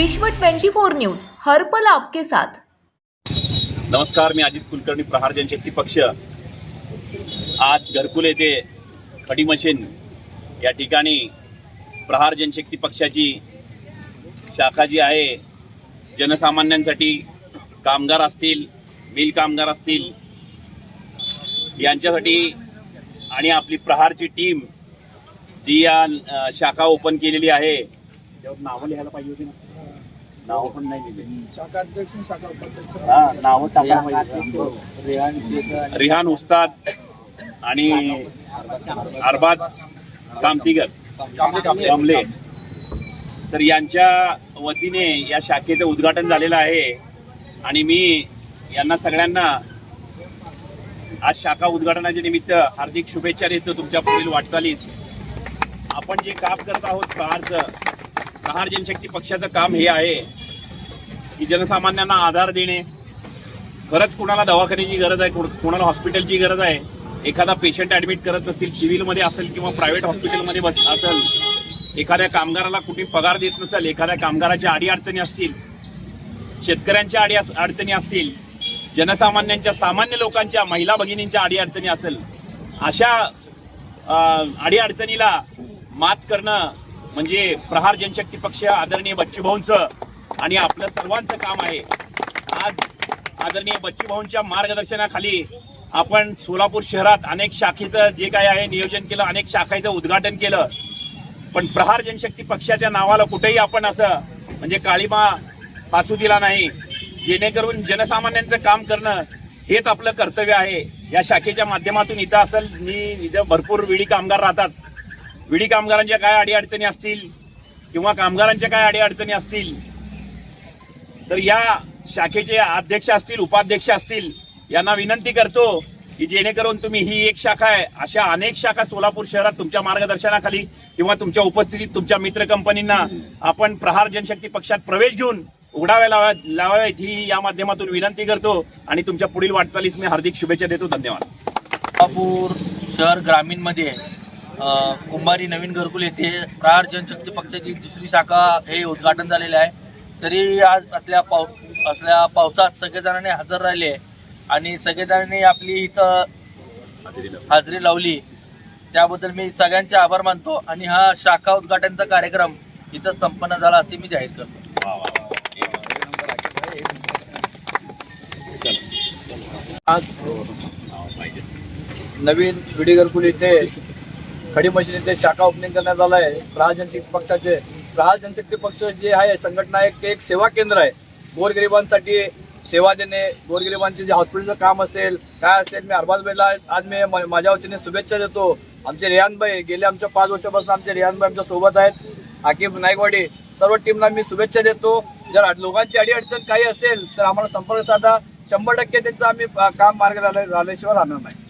विश्व 24 न्यूज हर पल आपके साथ. नमस्कार मी अजित कुलकर्णी प्रहार जनशक्ती पक्ष. आज घरकुल येथे खडी मशीन या ठिकाणी प्रहार जनशक्ती पक्षाची शाखा जी आहे जनसामान्यांसाठी कामगार असतील मिल कामगार असतील यांच्यासाठी आणि आपली प्रहारची टीम जी या शाखा ओपन केलेली आहे नावं लिहायला पाहिजे होती ना. नावं पण नाही लिहिली. शाखाध्यक्ष शाखा उपाध्यक्ष. हा नावं टाकायला पाहिजे रिहान उस्ताद आणि अरबाज कामतीगर. कांबले तर यांच्या वतीने या शाखेचं उद्घाटन झालेलं आहे. आणि मी यांना सगळ्यांना आज शाखा उद्घाटनाच्या निमित्त हार्दिक शुभेच्छा देतो तुमच्या पुढील वाटचालीस. आपण जे काम करत आहोत प्रहारचं प्रहार जनशक्ती पक्षाचं काम हे आहे की जनसामान्यांना आधार देणे. खरंच कुणाला दवाखान्याची गरज आहे कुण- कुणाला हॉस्पिटलची गरज आहे? एखादा पेशंट ॲडमिट करत नसतील सिव्हिलमध्ये असेल किंवा प्रायव्हेट हॉस्पिटलमध्ये बस असेल एखाद्या कामगाराला कुठे पगार देत नसेल एखाद्या कामगाराच्या अडीअडचणी असतील शेतकऱ्यांच्या अडी अडचणी असतील जनसामान्यांच्या सामान्य लोकांच्या महिला भगिनींच्या अडीअडचणी असेल अशा आडी अडीअडचणीला मात करणं म्हणजे प्रहार जनशक्ती पक्ष आदरणीय बच्चूभाऊंचं आणि आपलं सर्वांचं काम आहे. आज आदरणीय बच्चूभाऊंच्या मार्गदर्शनाखाली आपण सोलापूर शहरात अनेक शाखेचं जे काय आहे नियोजन केलं अनेक शाखेचं उद्घाटन केलं. पण प्रहार जनशक्ती पक्षाच्या नावाला कुठेही आपण असं म्हणजे काळीमा फासू दिला नाही. जेणेकरून जनसामान्यांचं काम करणं हेच आपलं कर्तव्य आहे. या शाखेच्या माध्यमातून इथं असेल मी इथं भरपूर विडी कामगार राहतात. विडी कामगारांच्या काय अडीअडचणी असतील किंवा कामगारांच्या काय अडीअडचणी असतील? तर या शाखेचे अध्यक्ष असतील उपाध्यक्ष असतील यांना विनंती करतो की जेणेकरून तुम्ही ही एक शाखा आहे. अशा अनेक शाखा सोलापूर शहरात तुमच्या मार्गदर्शनाखाली किंवा तुमच्या उपस्थितीत तुमच्या मित्र कंपनींना आपण प्रहार जनशक्ती पक्षात प्रवेश घेऊन उघडाव्या लावा लावाव्यात ही या माध्यमातून विनंती करतो आणि तुमच्या पुढील वाटचालीस मी हार्दिक शुभेच्छा देतो. धन्यवाद. सोलापूर शहर ग्रामीणमध्ये कुंभारी नवीन घरकुल येथे प्रहार जनशक्ती पक्षाची दुसरी शाखा हे उद्घाटन झालेले आहे. तरी आज असल्या पाव असल्या पावसात सगळेजणांनी हजर राहिले आणि सगळेजणांनी आपली इथं हाजरी लावली. त्याबद्दल मी सगळ्यांचे आभार मानतो आणि हा शाखा उद्घाटनचा कार्यक्रम इथं संपन्न झाला असे मी जाहीर करतो. आज नवीन विडी घरकुल इथे खडी मशीन इथे शाखा ओपनिंग करण्यात आलं आहे प्रहार जनशक्ती पक्षाचे प्रहार जनशक्ती पक्ष जे आहे संघटना एक ते एक सेवा केंद्र आहे. गोरगरिबांसाठी सेवा देणे गोरगरिबांचे जे हॉस्पिटलचं काम असेल काय असेल मी अरबाज भाईला आज मी म- माझ्या वतीने शुभेच्छा देतो. आमचे रेहान गेले आमच्या पाच वर्षापासून आमचे रेहानभाई आमच्यासोबत आहेत. आकिब नायकवाडी सर्व टीमला मी शुभेच्छा देतो. जर लोकांची अडीअडचण काही असेल तर आम्हाला संपर्क साधा. शंभर टक्के त्यांचं आम्ही काम मार्ग झाल्याशिवाय राहणार नाही.